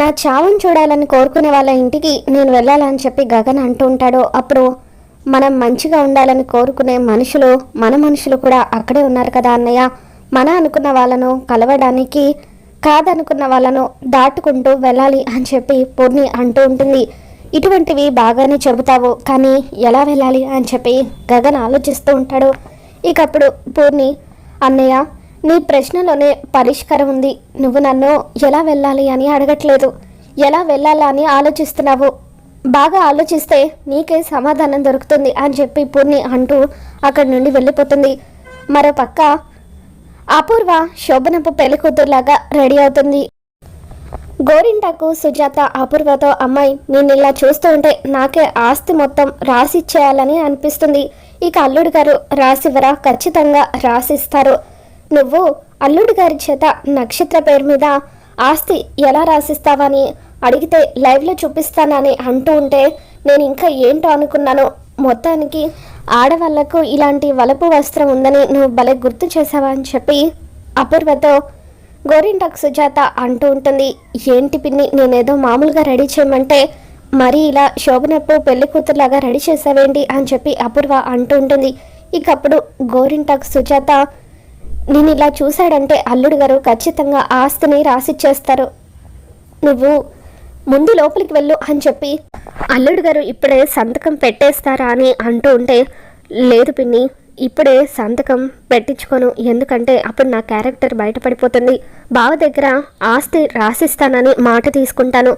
నా చావును చూడాలని కోరుకునే వాళ్ళ ఇంటికి నేను వెళ్ళాలని చెప్పి గగన్ అంటూ ఉంటాడో. అప్పుడు మనం మంచిగా ఉండాలని కోరుకునే మనుషులు మన మనుషులు కూడా అక్కడే ఉన్నారు కదా అన్నయ్య. మన అనుకున్న వాళ్ళను కలవడానికి కాదనుకున్న వాళ్ళను దాటుకుంటూ వెళ్ళాలి అని చెప్పి పూర్ణి అంటూ ఉంటుంది. ఇటువంటివి బాగానే చెబుతావు కానీ ఎలా వెళ్ళాలి అని చెప్పి గగన్ ఆలోచిస్తూ ఉంటాడు. ఇకప్పుడు పూర్ణి అన్నయ్య నీ ప్రశ్నలోనే పరిష్కారం ఉంది. నువ్వు నన్ను ఎలా వెళ్ళాలి అని అడగట్లేదు. ఎలా వెళ్ళాలా అని ఆలోచిస్తున్నావు? బాగా ఆలోచిస్తే నీకే సమాధానం దొరుకుతుంది అని చెప్పి పూర్ణి అంటూ అక్కడి నుండి వెళ్ళిపోతుంది. మరో పక్క అపూర్వ శోభనపు పెళ్ళి కూతురులాగా రెడీ అవుతుంది. గోరింటాకు సుజాత అపూర్వతో అమ్మాయి నేను ఇలా చూస్తూ ఉంటే నాకే ఆస్తి మొత్తం రాసిచ్చేయాలని అనిపిస్తుంది. ఇక అల్లుడు గారు రాసివ్వరా ఖచ్చితంగా రాసిస్తారు. నువ్వు అల్లుడి గారి చేత నక్షత్ర పేరు మీద ఆస్తి ఎలా రాసిస్తావని అడిగితే లైవ్లో చూపిస్తానని అంటూ ఉంటే నేను ఇంకా ఏంటో అనుకున్నాను. మొత్తానికి ఆడవాళ్ళకు ఇలాంటి వలపు వస్త్రం ఉందని నువ్వు భలే గుర్తు చేసావా అని చెప్పి అపూర్వతో గోరింటాక్ సుజాత అంటూ ఉంటుంది. ఏంటి పిన్ని నేనేదో మామూలుగా రెడీ చేయమంటే మరి ఇలా శోభనప్పు పెళ్ళి కూతురులాగా రెడీ చేసావేంటి అని చెప్పి అపూర్వ అంటూ ఉంటుంది. ఇకప్పుడు గోరింటాక్ సుజాత నేను ఇలా చూశాడంటే అల్లుడు గారు ఖచ్చితంగా ఆస్తిని రాసిచ్చేస్తారు. నువ్వు ముందు లోపలికి వెళ్ళు అని చెప్పి అల్లుడు గారు ఇప్పుడే సంతకం పెట్టేస్తారా అని అంటూ ఉంటే లేదు పిన్ని ఇప్పుడే సంతకం పెట్టించుకోను. ఎందుకంటే అప్పుడు నా క్యారెక్టర్ బయటపడిపోతుంది. బావ దగ్గర ఆస్తి రాసిస్తానని మాట తీసుకుంటాను.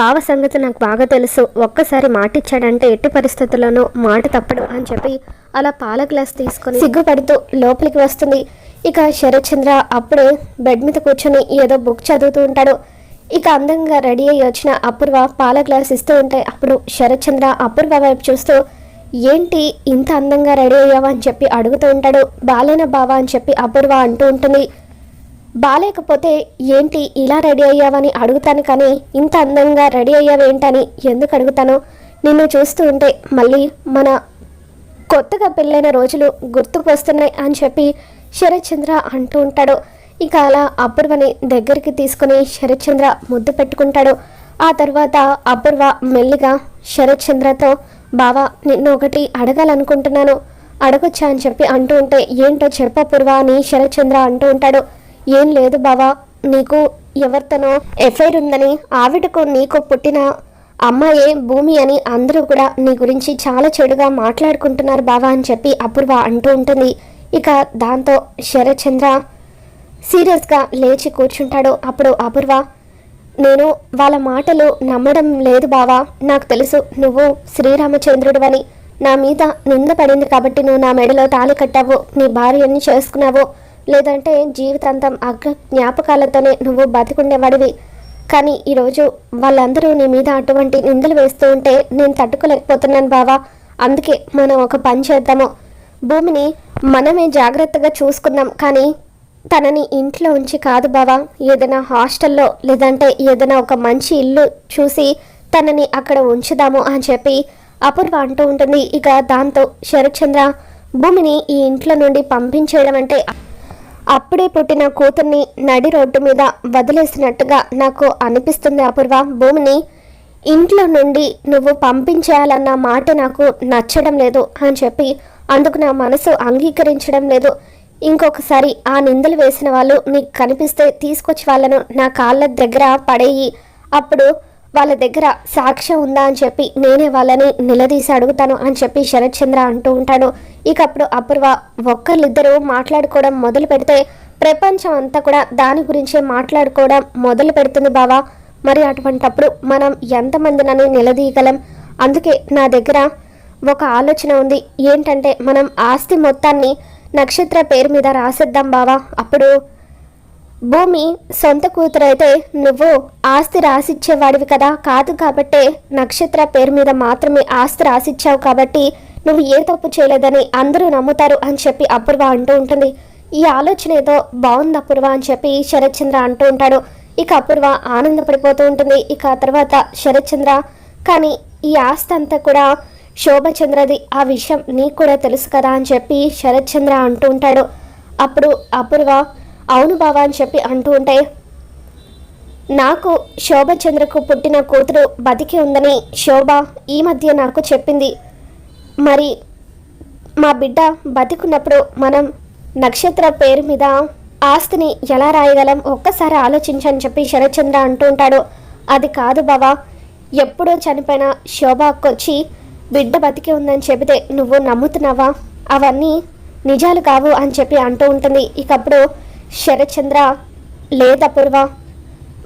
బావ సంగతి నాకు బాగా తెలుసు. ఒక్కసారి మాట ఇచ్చాడంటే ఎట్టి పరిస్థితుల్లోనూ మాట తప్పడు అని చెప్పి అలా పాల గ్లాస్ తీసుకొని సిగ్గుపడుతూ లోపలికి వస్తుంది. ఇక శరత్చంద్ర అప్పుడే బెడ్ మీద కూర్చొని ఏదో బుక్ చదువుతూ ఉంటాడు. ఇక అందంగా రెడీ అయ్యి వచ్చిన అపూర్వ పాల గ్లాస్ ఇస్తూ ఉంటే అప్పుడు శరత్చంద్ర అపూర్వ వైపు చూస్తూ ఏంటి ఇంత అందంగా రెడీ అయ్యావా? అని చెప్పి అడుగుతూ ఉంటాడు. బాలేన బావా? అని చెప్పి అపూర్వ అంటూ ఉంటుంది. బాలేకపోతే ఏంటి ఇలా రెడీ అయ్యావని అడుగుతాను కానీ ఇంత అందంగా రెడీ అయ్యావేంటని ఎందుకు అడుగుతాను? నిన్ను చూస్తూ ఉంటే మళ్ళీ మన కొత్తగా పెళ్ళైన రోజులు గుర్తుకు వస్తున్నాయి అని చెప్పి శరత్చంద్ర అంటూ ఉంటాడు. ఇక అలా అపూర్వని దగ్గరికి తీసుకుని శరత్చంద్ర ముద్దు పెట్టుకుంటాడు. ఆ తర్వాత అపూర్వ మెల్లిగా శరత్చంద్రతో బావా నిన్ను ఒకటి అడగాలనుకుంటున్నాను. అడగొచ్చా అని చెప్పి అంటూ ఉంటే ఏంటో చెప్పపూర్వ అని శరత్చంద్ర అంటూ ఉంటాడు. ఏం లేదు బావా నీకు ఎవరితోనో ఎఫ్ఐఆర్ ఉందని ఆవిడకు నీకు పుట్టిన అమ్మాయే భూమి అని అందరూ కూడా నీ గురించి చాలా చెడుగా మాట్లాడుకుంటున్నారు బావా అని చెప్పి అపూర్వ అంటూ ఉంటుంది. ఇక దాంతో శరత్చంద్ర సీరియస్గా లేచి కూర్చుంటాడు. అప్పుడు అపూర్వ నేను వాళ్ళ మాటలు నమ్మడం లేదు బావా. నాకు తెలుసు నువ్వు శ్రీరామచంద్రుడు అని నా మీద నింద పడింది కాబట్టి నువ్వు నా మెడలో తాళి కట్టావు. నీ భార్యని చేసుకున్నావు. లేదంటే జీవితాంతం అగ్గ జ్ఞాపకాలతోనే నువ్వు బతికుండేవాడివి. కానీ ఈరోజు వాళ్ళందరూ నీ మీద అటువంటి నిందలు వేస్తూ ఉంటే నేను తట్టుకోలేకపోతున్నాను బావా. అందుకే మనం ఒక పని చేద్దాము. భూమిని మనమే జాగ్రత్తగా చూసుకుందాం కానీ తనని ఇంట్లో ఉంచి కాదు బావా. ఏదైనా హాస్టల్లో లేదంటే ఏదైనా ఒక మంచి ఇల్లు చూసి తనని అక్కడ ఉంచుదాము అని చెప్పి అపూర్వ అంటూ ఉంటుంది. ఇక దాంతో శరత్చంద్ర భూమిని ఈ ఇంట్లో నుండి పంపించేయడం అంటే అప్పుడే పుట్టిన కూతుర్ని నడి రోడ్డు మీద వదిలేసినట్టుగా నాకు అనిపిస్తుంది అపూర్వ. భూమిని ఇంట్లో నుండి నువ్వు పంపించేయాలన్న మాట నాకు నచ్చడం లేదు అని చెప్పి అందుకు నా మనసు అంగీకరించడం లేదు. ఇంకొకసారి ఆ నిందలు వేసిన వాళ్ళు నీకు కనిపిస్తే తీసుకొచ్చి వాళ్ళను నా కాళ్ళ దగ్గర పడేయి. అప్పుడు వాళ్ళ దగ్గర సాక్ష్యం ఉందా అని చెప్పి నేనే వాళ్ళని నిలదీసి అడుగుతాను అని చెప్పి శరత్చంద్ర అంటూ ఉంటాడు. ఇక అప్పుడు అపూర్వ ఒక్కరిద్దరూ మాట్లాడుకోవడం మొదలు పెడితే ప్రపంచం అంతా కూడా దాని గురించే మాట్లాడుకోవడం మొదలు పెడుతుంది బావా. మరి అటువంటప్పుడు మనం ఎంతమందినని నిలదీయగలం? అందుకే నా దగ్గర ఒక ఆలోచన ఉంది. ఏంటంటే మనం ఆస్తి మొత్తాన్ని నక్షత్ర పేరు మీద రాసిద్దాం బావా. అప్పుడు భూమి సొంత కూతురైతే నువ్వు ఆస్తి రాసిచ్చేవాడివి కదా. కాదు కాబట్టే నక్షత్ర పేరు మీద మాత్రమే ఆస్తి రాసిచ్చావు కాబట్టి నువ్వు ఏ తప్పు చేయలేదని అందరూ నమ్ముతారు అని చెప్పి అపూర్వ అంటూ ఉంటుంది. ఈ ఆలోచన ఏదో బాగుంది అపూర్వ అని చెప్పి శరత్చంద్ర అంటూ ఉంటాడు. ఇక అపూర్వ ఆనందపడిపోతూ ఉంటుంది. ఇక ఆ తర్వాత శరత్చంద్ర. కానీ ఈ ఆస్తి అంతా కూడా శోభచంద్రది ఆ విషయం నీకు కూడా తెలుసు కదా అని చెప్పి శరత్చంద్ర అంటూ ఉంటాడు అప్పుడు అపూర్వ అవును బావా అని చెప్పి అంటూ ఉంటే నాకు శోభచంద్రకు పుట్టిన కూతురు బతికి ఉందని శోభ ఈ మధ్య నాకు చెప్పింది. మరి మా బిడ్డ బతికున్నప్పుడు మనం నక్షత్ర పేరు మీద ఆస్తిని ఎలా రాయగలం? ఒక్కసారి ఆలోచించని చెప్పి శరత్చంద్ర అంటూ ఉంటాడు. అది కాదు బావా ఎప్పుడో చనిపోయిన శోభ అక్కొచ్చి బిడ్డ బతికి ఉందని చెబితే నువ్వు నమ్ముతున్నావా? అవన్నీ నిజాలు కావు అని చెప్పి అంటూ ఉంటుంది. ఇకప్పుడు శరత్చంద్ర లేదపూర్వ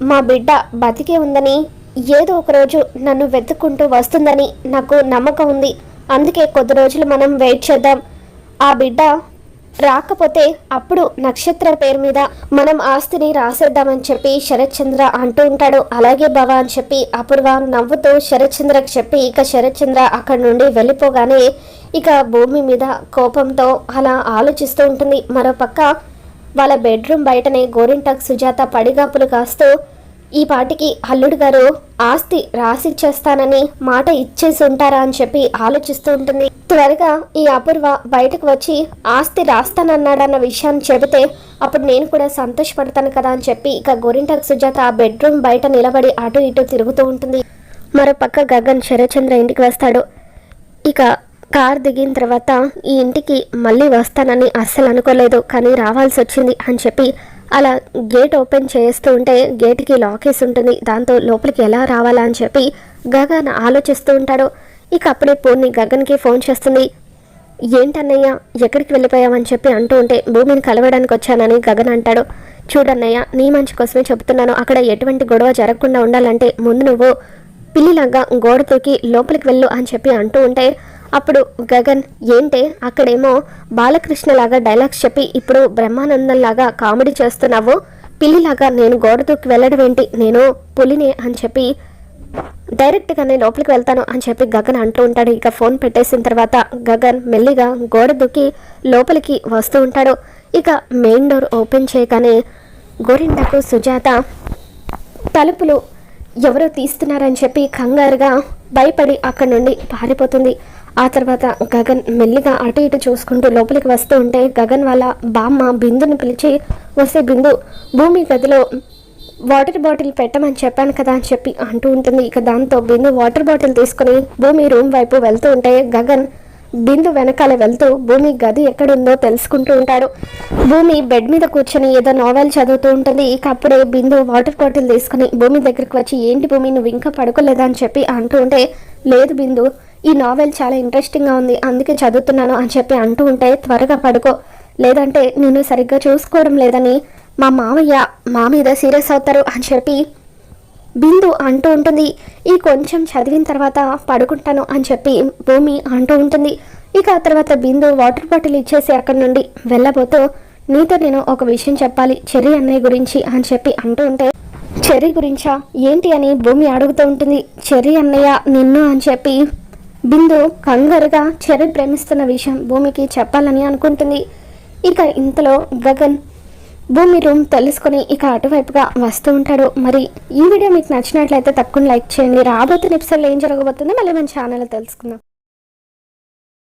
మా బిడ్డ బతికే ఉందని ఏదో ఒక రోజు నన్ను వెతుక్కుంటూ వస్తుందని నాకు నమ్మకం ఉంది. అందుకే కొద్ది రోజులు మనం వెయిట్ చేద్దాం. ఆ బిడ్డ రాకపోతే అప్పుడు నక్షత్ర పేరు మీద మనం ఆస్తిని రాసేద్దామని చెప్పి శరత్చంద్ర అంటూ ఉంటాడు. అలాగే భవ అని చెప్పి అపూర్వ నవ్వుతూ శరత్చంద్రకు చెప్పి ఇక శరత్చంద్ర అక్కడి నుండి వెళ్ళిపోగానే ఇక భూమి మీద కోపంతో అలా ఆలోచిస్తూ ఉంటుంది. మరోపక్క వాళ్ళ బెడ్రూమ్ బయటనే గోరింటాక్ సుజాత పడిగాపులు కాస్తూ ఈ పాటికి అల్లుడు గారు ఆస్తి రాసిచ్చేస్తానని మాట ఇచ్చేసి ఉంటారా అని చెప్పి ఆలోచిస్తూ ఉంటుంది. త్వరగా ఈ అపూర్వ బయటకు వచ్చి ఆస్తి రాస్తానన్నాడన్న విషయాన్ని చెబితే అప్పుడు నేను కూడా సంతోషపడతాను కదా అని చెప్పి ఇక గోరింటాక్ సుజాత ఆ బెడ్రూమ్ బయట నిలబడి అటు ఇటు తిరుగుతూ ఉంటుంది. మరో పక్క గగన్ శరచంద్ర ఇంటికి వస్తాడు. ఇక కార్ దిగిన తర్వాత ఈ ఇంటికి మళ్ళీ వస్తానని అస్సలు అనుకోలేదు కానీ రావాల్సి వచ్చింది అని చెప్పి అలా గేట్ ఓపెన్ చేస్తూ ఉంటే గేట్కి లాకేసి ఉంటుంది. దాంతో లోపలికి ఎలా రావాలా అని చెప్పి గగన్ ఆలోచిస్తూ ఉంటాడు. ఇక అప్పుడే పూర్ణి గగన్కి ఫోన్ చేస్తుంది. ఏంటన్నయ్య ఎక్కడికి వెళ్ళిపోయావని చెప్పి అంటూ ఉంటే భూమిని కలవడానికి వచ్చానని గగన్ అంటాడు. చూడన్నయ్య నీ మంచి కోసమే చెబుతున్నాను. అక్కడ ఎటువంటి గొడవ జరగకుండా ఉండాలంటే ముందు నువ్వు పిల్లిలాగా గోడ తూకి లోపలికి వెళ్ళు అని చెప్పి అంటూ ఉంటే అప్పుడు గగన్ ఏంటే అక్కడేమో బాలకృష్ణలాగా డైలాగ్స్ చెప్పి ఇప్పుడు బ్రహ్మానందంలాగా కామెడీ చేస్తున్నావు. పిల్లిలాగా నేను గోడ వెళ్ళడం ఏంటి నేను పులిని అని చెప్పి డైరెక్ట్గానే లోపలికి వెళ్తాను అని చెప్పి గగన్ అంటూ ఉంటాడు. ఇక ఫోన్ పెట్టేసిన తర్వాత గగన్ మెల్లిగా గోడ దుక్కి లోపలికి వస్తూ ఉంటాడు. ఇక మెయిన్ డోర్ ఓపెన్ చేయగానే గోరింటకు సుజాత తలుపులు ఎవరో తీస్తున్నారని చెప్పి కంగారుగా భయపడి అక్కడి నుండి పారిపోతుంది. ఆ తర్వాత గగన్ మెల్లిగా అటు ఇటు చూసుకుంటూ లోపలికి వస్తూ ఉంటే గగన్ వాళ్ళ బామ్మ బిందుని పిలిచి వస్తే బిందు భూమి గదిలో వాటర్ బాటిల్ పెట్టమని చెప్పాను కదా అని చెప్పి అంటూ ఉంటుంది. ఇక దాంతో బిందు వాటర్ బాటిల్ తీసుకుని భూమి రూమ్ వైపు వెళ్తూ ఉంటే గగన్ బిందు వెనకాల వెళ్తూ భూమి గది ఎక్కడుందో తెలుసుకుంటూ ఉంటాడు. భూమి బెడ్ మీద కూర్చొని ఏదో నావెల్ చదువుతూ ఉంటుంది. ఇక అప్పుడే బిందు వాటర్ బాటిల్ తీసుకుని భూమి దగ్గరికి వచ్చి ఏంటి భూమి నువ్వు ఇంకా పడుకోలేదా? అని చెప్పి అంటూ ఉంటే లేదు బిందు ఈ నావెల్ చాలా ఇంట్రెస్టింగ్గా ఉంది. అందుకే చదువుతున్నాను అని చెప్పి అంటూ ఉంటే త్వరగా పడుకో. లేదంటే నేను సరిగ్గా చూసుకోవడం లేదని మా మామయ్య మా మీద సీరియస్ అవుతారు అని చెప్పి బిందు అంటూ ఉంటుంది. ఈ కొంచెం చదివిన తర్వాత పడుకుంటాను అని చెప్పి భూమి అంటూ ఉంటుంది. ఇక ఆ తర్వాత బిందు వాటర్ బాటిల్ ఇచ్చేసి అక్కడి నుండి వెళ్ళబోతూ నీతో నేను ఒక విషయం చెప్పాలి చెర్రీ అన్నయ్య గురించి అని చెప్పి అంటూ ఉంటే చెర్రీ గురించా? ఏంటి అని భూమి అడుగుతూ ఉంటుంది. చెర్రీ అన్నయ్య నిన్ను అని చెప్పి బిందు కంగారుగా చెర్రీ ప్రేమిస్తున్న విషయం భూమికి చెప్పాలని అనుకుంటుంది. ఇక ఇంతలో గగన్ భూమి రూమ్ తెలుసుకొని ఇక అటువైపుగా వస్తూ ఉంటాడు. మరి ఈ వీడియో మీకు నచ్చినట్లయితే తక్కువ లైక్ చేయండి. రాబోతున్న ఎపిసోడ్లో ఏం జరగబోతుందో మళ్ళీ మన ఛానల్లో తెలుసుకుందాం.